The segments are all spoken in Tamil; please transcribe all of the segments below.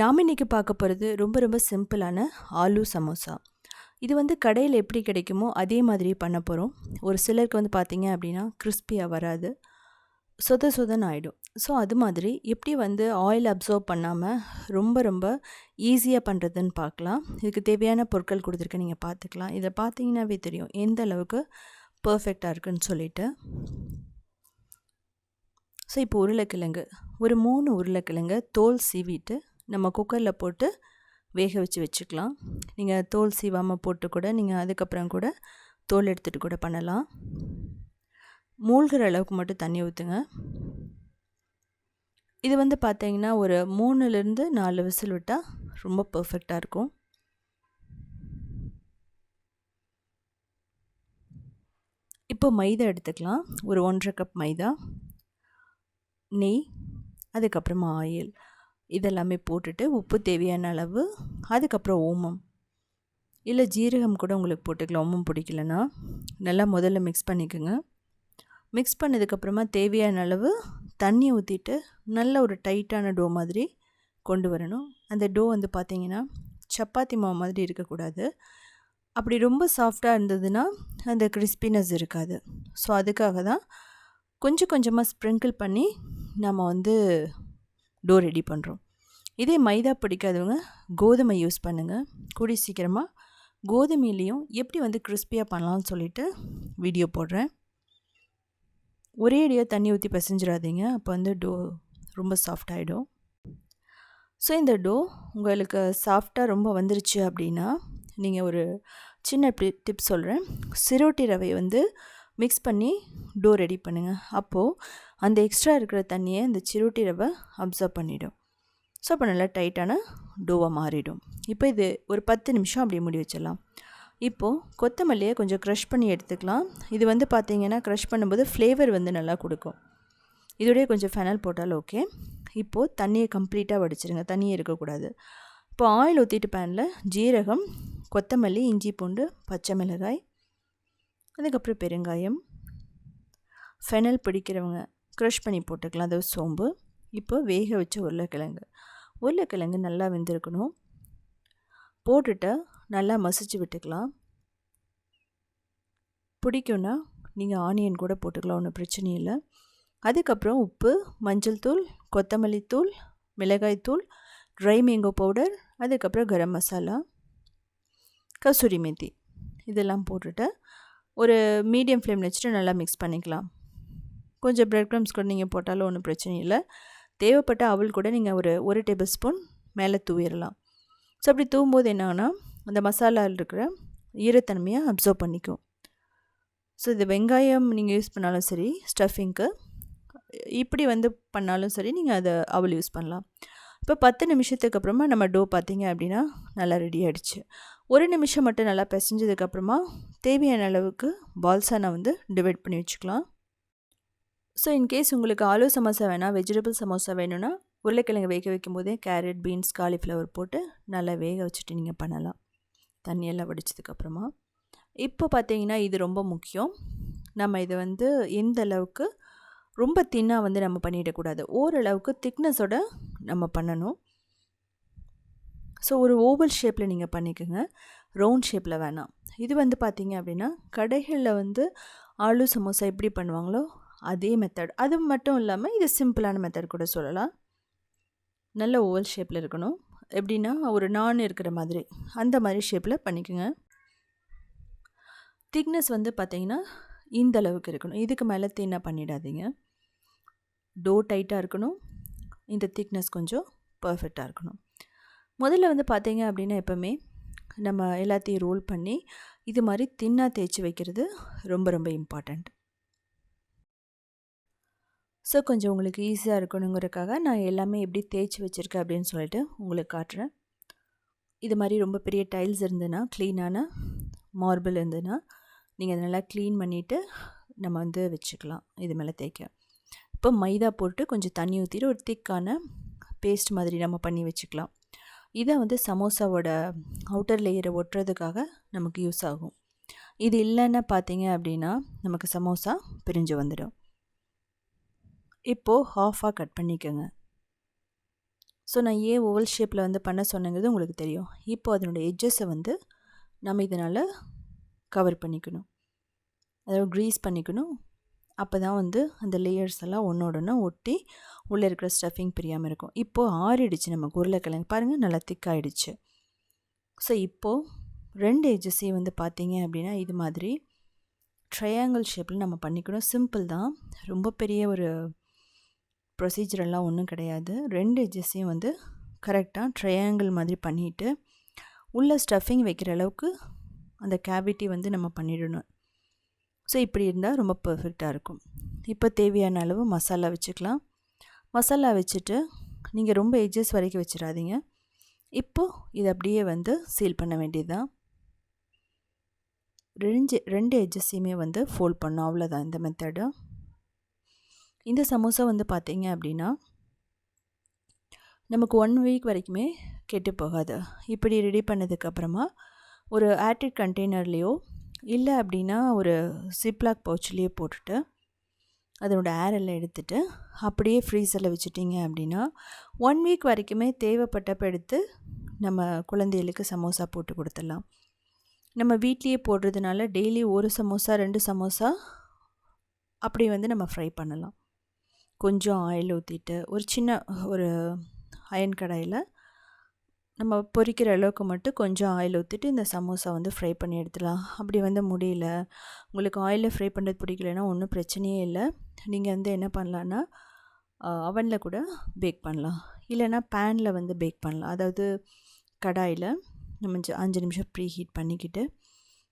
நாம் இன்றைக்கி பார்க்க போகிறது ரொம்ப ரொம்ப சிம்பிளான ஆலு சமோசா. இது வந்து கடையில் எப்படி கிடைக்குமோ அதே மாதிரி பண்ண போகிறோம் ஒரு சிலருக்கு வந்து பார்த்திங்க அப்படின்னா கிறிஸ்பியாக வராது. சொத சொதன் ஆகிடும் ஸோ அது மாதிரி எப்படி வந்து ஆயில் அப்சர்வ் பண்ணாமல் ரொம்ப ரொம்ப ஈஸியாக பண்ணுறதுன்னு பார்க்கலாம். இதுக்கு தேவையான பொருட்கள் கொடுத்துருக்க நீங்கள் பார்த்துக்கலாம். இதை பார்த்தீங்கன்னாவே தெரியும் எந்த அளவுக்கு பர்ஃபெக்டாக இருக்குன்னு சொல்லிட்டு. ஸோ இப்போ உருளைக்கிழங்கு. ஒரு மூணு உருளைக்கிழங்கு தோல் சீவிட்டு நம்ம குக்கரில் போட்டு வேக வச்சு வச்சுக்கலாம். நீங்கள் தோல் சீவாமல் போட்டு கூட நீங்கள் அதுக்கப்புறம் கூட தோல் எடுத்துகிட்டு கூட பண்ணலாம். மூழ்கிற அளவுக்கு மட்டும் தண்ணி ஊற்றுங்க இது வந்து பார்த்தீங்கன்னா ஒரு மூணுலேருந்து நாலு விசில் விட்டால் ரொம்ப பர்ஃபெக்டாக இருக்கும். இப்போ மைதா எடுத்துக்கலாம். ஒரு ஒன்றரை கப் மைதா நெய் அதுக்கப்புறமா ஆயில். இதெல்லாமே போட்டுட்டு உப்பு தேவையான அளவு அதுக்கப்புறம் ஓமம். இல்லை ஜீரகம் கூட உங்களுக்கு போட்டுக்கலாம். ஓமம் பிடிக்கலன்னா நல்லா முதல்ல மிக்ஸ் பண்ணிக்கோங்க. மிக்ஸ் பண்ணதுக்கப்புறமா தேவையான அளவு தண்ணி ஊற்றிட்டு நல்ல ஒரு டைட்டான டோ மாதிரி கொண்டு வரணும். அந்த டோ வந்து பார்த்திங்கன்னா சப்பாத்தி மாவு மாதிரி இருக்கக்கூடாது. அப்படி ரொம்ப சாஃப்டாக இருந்ததுன்னா அந்த கிறிஸ்பினஸ் இருக்காது. ஸோ அதுக்காக தான் கொஞ்சம் கொஞ்சமாக ஸ்ப்ரிங்கிள் பண்ணி நம்ம வந்து டோ ரெடி பண்ணுறோம் இதே மைதா பிடிக்காதவங்க கோதுமை யூஸ் பண்ணுங்கள் கூடி சீக்கிரமாக கோதுமையிலையும் எப்படி வந்து கிறிஸ்பியாக பண்ணலாம்னு சொல்லிட்டு வீடியோ போடுறேன். ஒரே அடியாக தண்ணி ஊற்றி பிசைஞ்சிடாதீங்க. அப்போ வந்து டோ ரொம்ப சாஃப்ட் ஆகிடும் ஸோ இந்த டோ உங்களுக்கு சாஃப்டாக ரொம்ப வந்துருச்சு அப்படின்னா நீங்கள் ஒரு சின்ன டிப் சொல்கிறேன் சிரோட்டி ரவை வந்து மிக்ஸ் பண்ணி டோ ரெடி பண்ணுங்கள் அப்போது அந்த எக்ஸ்ட்ரா இருக்கிற தண்ணியை இந்த சிரோட்டி ரவை அப்சர்வ் பண்ணிவிடும் ஸோ அப்போ நல்லா டைட்டான டோவாக மாறிடும். இப்போ இது ஒரு பத்து நிமிஷம் அப்படியே முடி வச்சிடலாம். இப்போது கொத்தமல்லியை கொஞ்சம் க்ரஷ் பண்ணி எடுத்துக்கலாம். இது வந்து பார்த்திங்கன்னா க்ரஷ் பண்ணும்போது ஃப்ளேவர் வந்து நல்லா கொடுக்கும். இதோடய கொஞ்சம் ஃபெனல் போட்டாலும் ஓகே இப்போது தண்ணியை கம்ப்ளீட்டாக வடிச்சிருங்க. தண்ணியே இருக்கக்கூடாது. இப்போ ஆயில் ஊற்றிட்டு பேனில் ஜீரகம் கொத்தமல்லி இஞ்சி பூண்டு பச்சை மிளகாய் அதுக்கப்புறம் பெருங்காயம். ஃபெனல் பிடிக்கிறவங்க க்ரஷ் பண்ணி போட்டுக்கலாம். அது சோம்பு. இப்போ வேக வச்ச உருளைக்கிழங்கு. உருளைக்கிழங்கு நல்லா வெந்திருக்கணும். போட்டுட்டு நல்லா மசிச்சு விட்டுக்கலாம். பிடிக்கும்னா நீங்கள் ஆனியன் கூட போட்டுக்கலாம். ஒன்றும் பிரச்சனை இல்லை. அதுக்கப்புறம் உப்பு மஞ்சள் தூள் கொத்தமல்லி தூள் மிளகாய் தூள் ட்ரை மேங்கோ பவுடர் அதுக்கப்புறம் கரம் மசாலா கசூரி மெத்தி. இதெல்லாம் போட்டுட்டு ஒரு மீடியம் ஃப்ளேமில் வச்சுட்டு நல்லா மிக்ஸ் பண்ணிக்கலாம். கொஞ்சம் ப்ரெட் க்ரம்ஸ் கூட நீங்கள் போட்டாலும் ஒன்றும் பிரச்சனை இல்லை. தேவைப்பட்ட அவள் கூட நீங்கள் ஒரு ஒரு டேபிள் ஸ்பூன் மேலே தூவிடலாம் ஸோ அப்படி தூவும்போது என்னன்னா அந்த மசாலாவில் இருக்கிற ஈரத்தன்மையை அப்சர்வ் பண்ணிக்கும். ஸோ இது வெங்காயம் நீங்கள் யூஸ் பண்ணாலும் சரி ஸ்டஃபிங்க்கு இப்படி வந்து பண்ணாலும் சரி நீங்கள் அதை அவள் யூஸ் பண்ணலாம். இப்போ பத்து நிமிஷத்துக்கு அப்புறமா நம்ம டோ பார்த்தீங்க அப்படின்னா நல்லா ரெடி ஆகிடுச்சு ஒரு நிமிஷம் மட்டும் நல்லா பிசைஞ்சதுக்கப்புறமா தேவையான அளவுக்கு பால்ஸாக நான் வந்து டிவைட் பண்ணி வச்சுக்கலாம். ஸோ இன்கேஸ் உங்களுக்கு ஆலு சமோசா வேணால் வெஜிடபிள் சமோசா வேணும்னா உருளைக்கிழங்கு வேக வைக்கும் போதே கேரட் பீன்ஸ் காலிஃப்ளவர் போட்டு நல்லா வேக வச்சுட்டு நீங்கள் பண்ணலாம். தண்ணியெல்லாம் வடித்ததுக்கப்புறமா இப்போ பார்த்தீங்கன்னா இது ரொம்ப முக்கியம். நம்ம இதை வந்து எந்த அளவுக்கு ரொம்ப தின்னாக வந்து நம்ம பண்ணிடக்கூடாது. ஓரளவுக்கு திக்னஸோட நம்ம பண்ணணும். ஸோ ஒரு ஓவல் ஷேப்பில் நீங்கள் பண்ணிக்கோங்க. ரவுண்ட் ஷேப்பில் வேணாம். இது வந்து பார்த்திங்க அப்படின்னா கடைகளில் வந்து ஆலு சமோசா எப்படி பண்ணுவாங்களோ அதே மெத்தட் அது மட்டும் இல்லாமல் இது சிம்பிளான மெத்தட் கூட சொல்லலாம். நல்ல ஓவல் ஷேப்பில் இருக்கணும். எப்படின்னா ஒரு நான் இருக்கிற மாதிரி. அந்த மாதிரி ஷேப்பில் பண்ணிக்கோங்க. திக்னஸ் வந்து பார்த்திங்கன்னா இந்த அளவுக்கு இருக்கணும். இதுக்கு மேலே தின்னாக பண்ணிடாதீங்க. டோ டைட்டாக இருக்கணும். இந்த திக்னஸ் கொஞ்சம் பர்ஃபெக்டாக இருக்கணும். முதல்ல வந்து பார்த்தீங்க அப்படின்னா எப்போவுமே நம்ம எல்லாத்தையும் ரோல் பண்ணி இது மாதிரி தின்னாக தேய்ச்சி வைக்கிறது ரொம்ப ரொம்ப இம்பார்ட்டண்ட் ஸோ கொஞ்சம் உங்களுக்கு ஈஸியாக இருக்கணுங்கிறதுக்காக நான் எல்லாமே எப்படி தேய்ச்சி வச்சுருக்கேன் அப்படின்னு சொல்லிட்டு உங்களுக்கு காட்டுறேன். இது மாதிரி ரொம்ப பெரிய டைல்ஸ் இருந்ததுன்னா க்ளீனான மார்பிள் இருந்ததுன்னா நீங்கள் அதை நல்லா க்ளீன் பண்ணிவிட்டு நம்ம வந்து வச்சுக்கலாம் இது மேலே தேய்க்க. இப்போ மைதா போட்டு கொஞ்சம் தண்ணி ஊற்றிட்டு ஒரு திக்கான பேஸ்ட் மாதிரி நம்ம பண்ணி வச்சுக்கலாம். இதை வந்து சமோசாவோட அவுட்டர் லேயரை ஒட்டுறதுக்காக நமக்கு யூஸ் ஆகும். இது இல்லைன்னா பார்த்தீங்க அப்படின்னா நமக்கு சமோசா பிரிஞ்சு வந்துடும். இப்போது ஹாஃபாக கட் பண்ணிக்கோங்க. ஸோ நான் ஏன் ஓவல் ஷேப்பில் வந்து பண்ண சொன்னங்கிறது உங்களுக்கு தெரியும். இப்போ அதனுடைய எட்ஜஸை வந்து நம்ம இதனால் கவர் பண்ணிக்கணும். அதாவது க்ரீஸ் பண்ணிக்கணும். அப்போ தான் வந்து அந்த லேயர்ஸ் எல்லாம் ஒன்றோட ஒன்று ஒட்டி உள்ளே இருக்கிற ஸ்டஃபிங் பிரியாமல் இருக்கும். இப்போது ஆறிடுச்சு நமக்கு உருளைக்கிழங்கு. பாருங்கள் நல்லா திக்காயிடுச்சு ஸோ இப்போது ரெண்டு எஜஸையும் வந்து பார்த்தீங்க அப்படின்னா இது மாதிரி ட்ரையாங்கிள் ஷேப்பில் நம்ம பண்ணிக்கணும். சிம்பிள் தான். ரொம்ப பெரிய ஒரு ப்ரொசீஜரெல்லாம் ஒன்றும் கிடையாது. ரெண்டு எஜஸையும் வந்து கரெக்டாக ட்ரையாங்கிள் மாதிரி பண்ணிவிட்டு உள்ள ஸ்டஃபிங் வைக்கிற அளவுக்கு அந்த கேவிட்டி வந்து நம்ம பண்ணிடணும். ஸோ இப்படி இருந்தால் ரொம்ப பர்ஃபெக்டாக இருக்கும். இப்போ தேவையான அளவு மசாலா வச்சுக்கலாம். மசாலா வச்சுட்டு நீங்கள் ரொம்ப எஜஸ் வரைக்கும் வச்சிடாதீங்க. இப்போது இது அப்படியே வந்து சீல் பண்ண வேண்டியதுதான். ரெண்டு ரெண்டு எஜஸையுமே வந்து ஃபோல்ட் பண்ணோம் அவ்வளோதான் இந்த மெத்தடு இந்த சமோசா வந்து பார்த்திங்க அப்படின்னா நமக்கு ஒன் வீக் வரைக்குமே கெட்டு போகாது. இப்படி ரெடி பண்ணதுக்கப்புறமா ஒரு ஆட்டிட் கண்டெய்னர்லேயோ இல்லை அப்படின்னா ஒரு சிப்லாக் பவுச்லேயோ போட்டுட்டு அதனோட ஏரெல்லாம் எடுத்துட்டு அப்படியே ஃப்ரீசரில் வச்சுட்டிங்க அப்படின்னா ஒன் வீக் வரைக்குமே தேவைப்பட்டப்ப எடுத்து நம்ம குழந்தைகளுக்கு சமோசா போட்டு கொடுத்துடலாம். நம்ம வீட்லேயே போடுறதுனால டெய்லி ஒரு சமோசா ரெண்டு சமோசா அப்படி வந்து நம்ம ஃப்ரை பண்ணலாம். கொஞ்சம் ஆயில் ஊற்றிட்டு ஒரு சின்ன ஒரு அயன் கடாயில் நம்ம பொரிக்கிற அளவுக்கு மட்டும் கொஞ்சம் ஆயில் ஊற்றிட்டு இந்த சமோசா வந்து ஃப்ரை பண்ணி எடுத்துடலாம். அப்படி வந்து முடியல. உங்களுக்கு ஆயிலில் ஃப்ரை பண்ணுறது பிடிக்கலன்னா ஒன்றும் பிரச்சனையே இல்லை. நீங்கள் வந்து என்ன பண்ணலான்னா அவனில் கூட பேக் பண்ணலாம். இல்லைன்னா பேனில் வந்து பேக் பண்ணலாம். அதாவது கடாயில் நம்ம அஞ்சு நிமிஷம் ப்ரீ ஹீட் பண்ணிக்கிட்டு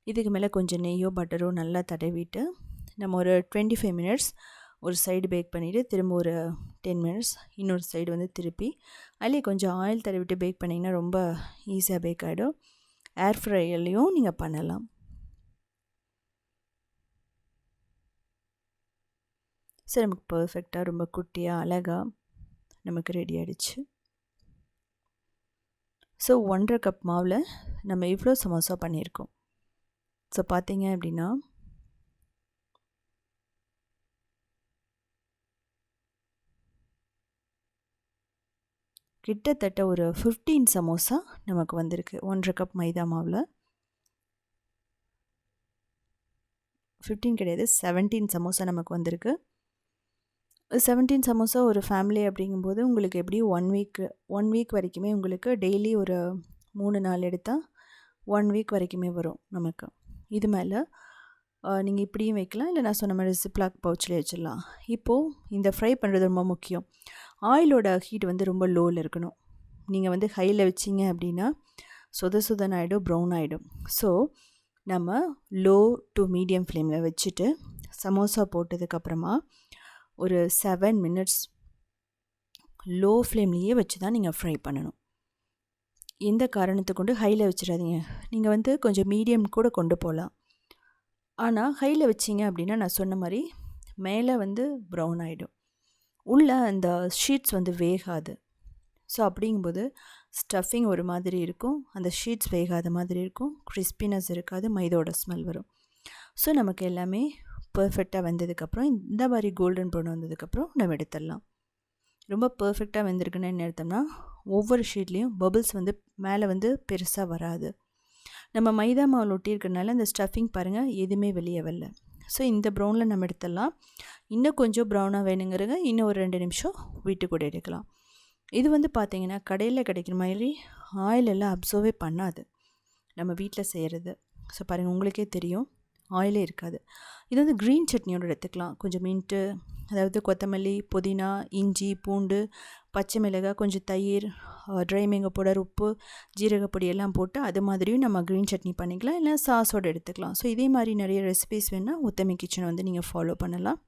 இதுக்கு மேலே கொஞ்சம் நெய்யோ பட்டரோ நல்லா தடவிட்டு நம்ம ஒரு டுவெண்ட்டி ஃபைவ் மினிட்ஸ் ஒரு சைடு பேக் பண்ணிவிட்டு திரும்ப ஒரு டென் மினிட்ஸ் இன்னொரு சைடு வந்து திருப்பி அதிலே கொஞ்சம் ஆயில் தடவிட்டு பேக் பண்ணிங்கன்னா ரொம்ப ஈஸியாக பேக் ஆகிடும் ஏர் ஃப்ரையர்லேயும் நீங்கள் பண்ணலாம். சரி நமக்கு பர்ஃபெக்டாக ரொம்ப குட்டியாக அழகாக நமக்கு ரெடி ஆகிடுச்சு ஸோ ஒன்றரை கப் மாவில் நம்ம இவ்வளோ சமோசா பண்ணியிருக்கோம். ஸோ பார்த்தீங்க அப்படின்னா கிட்டத்தட்ட ஒரு ஃபிஃப்டீன் சமோசா நமக்கு வந்திருக்கு. ஒன்றரை கப் மைதா மாவில். ஃபிஃப்டீன் கிடையாது செவன்டீன் சமோசா நமக்கு வந்திருக்கு. செவன்டீன் சமோசா ஒரு ஃபேமிலி அப்படிங்கும்போது உங்களுக்கு எப்படியும் ஒன் வீக் ஒன் வீக் வரைக்குமே உங்களுக்கு டெய்லி ஒரு மூணு நாள் எடுத்தால் ஒன் வீக் வரைக்குமே வரும் நமக்கு. இது மேலே நீங்கள் இப்படியும் வைக்கலாம். இல்லை நான் சொன்ன மாதிரி சிப்ளாக் பவுச்சில் வச்சிடலாம். இப்போது இந்த ஃப்ரை பண்ணுறது ரொம்ப முக்கியம். ஆயிலோட ஹீட் வந்து ரொம்ப லோவில் இருக்கணும். நீங்கள் வந்து ஹையில் வச்சிங்க அப்படின்னா சொத சொதன் ஆகிடும் ப்ரௌன் ஆகிடும் ஸோ நம்ம லோ டு மீடியம் ஃப்ளேமில் வச்சுட்டு சமோசா போட்டதுக்கப்புறமா ஒரு செவன் மினிட்ஸ் லோ ஃப்ளேம்லேயே வச்சு தான் நீங்கள் ஃப்ரை பண்ணணும். எந்த காரணத்தை கொண்டு ஹையில் வச்சிடாதீங்க. நீங்கள் வந்து கொஞ்சம் மீடியம் கூட கொண்டு போகலாம் ஆனால் ஹையில் வச்சிங்க அப்படின்னா நான் சொன்ன மாதிரி மேலே வந்து ப்ரௌன் ஆகிடும் உள்ளே அந்த ஷீட்ஸ் வந்து வேகாது. ஸோ அப்படிங்கும்போது ஸ்டஃபிங் ஒரு மாதிரி இருக்கும். அந்த ஷீட்ஸ் வேகாத மாதிரி இருக்கும். கிறிஸ்பினஸ் இருக்காது. மைதோட ஸ்மெல் வரும். ஸோ நமக்கு எல்லாமே பர்ஃபெக்டாக வந்ததுக்கப்புறம் இந்த மாதிரி கோல்டன் ப்ரௌன் வந்ததுக்கப்புறம் நம்ம எடுத்துடலாம். ரொம்ப பர்ஃபெக்டாக வெந்திருக்குன்னு என்ன அர்த்தம்னா ஒவ்வொரு ஷீட்லேயும் பபிள்ஸ் வந்து மேலே வந்து பெருசாக வராது. நம்ம மைதா மாவில் ஒட்டியிருக்கனால அந்த ஸ்டஃபிங் பாருங்கள் எதுவுமே வெளியே வரல ஸோ இந்த ப்ரௌனில் நம்ம எடுத்துடலாம். இன்னும் கொஞ்சம் ப்ரௌனாக வேணுங்கிறங்க இன்னும் ஒரு ரெண்டு நிமிஷம் வீட்டு கூட எடுக்கலாம். இது வந்து பார்த்திங்கன்னா கடையில் கிடைக்கிற மாதிரி ஆயில் எல்லாம் அப்சர்வே பண்ணாது. நம்ம வீட்டில் செய்கிறது. ஸோ பாருங்கள் உங்களுக்கே தெரியும். ஆயிலே இருக்காது. இது வந்து க்ரீன் சட்னியோடு எடுத்துக்கலாம். கொஞ்சம் மின்ட்டு அதாவது கொத்தமல்லி புதினா இஞ்சி பூண்டு பச்சை மிளகாய் கொஞ்சம் தயிர் ட்ரை மேங்கோ பவுடர் உப்பு ஜீரகப்பொடி எல்லாம் போட்டு அது மாதிரியும் நம்ம க்ரீன் சட்னி பண்ணிக்கலாம். இல்லை சாஸோடு எடுத்துக்கலாம். ஸோ இதே மாதிரி நிறைய ரெசிபிஸ் வேணால் உத்தமி கிச்சனை வந்து நீங்கள் ஃபாலோ பண்ணலாம்.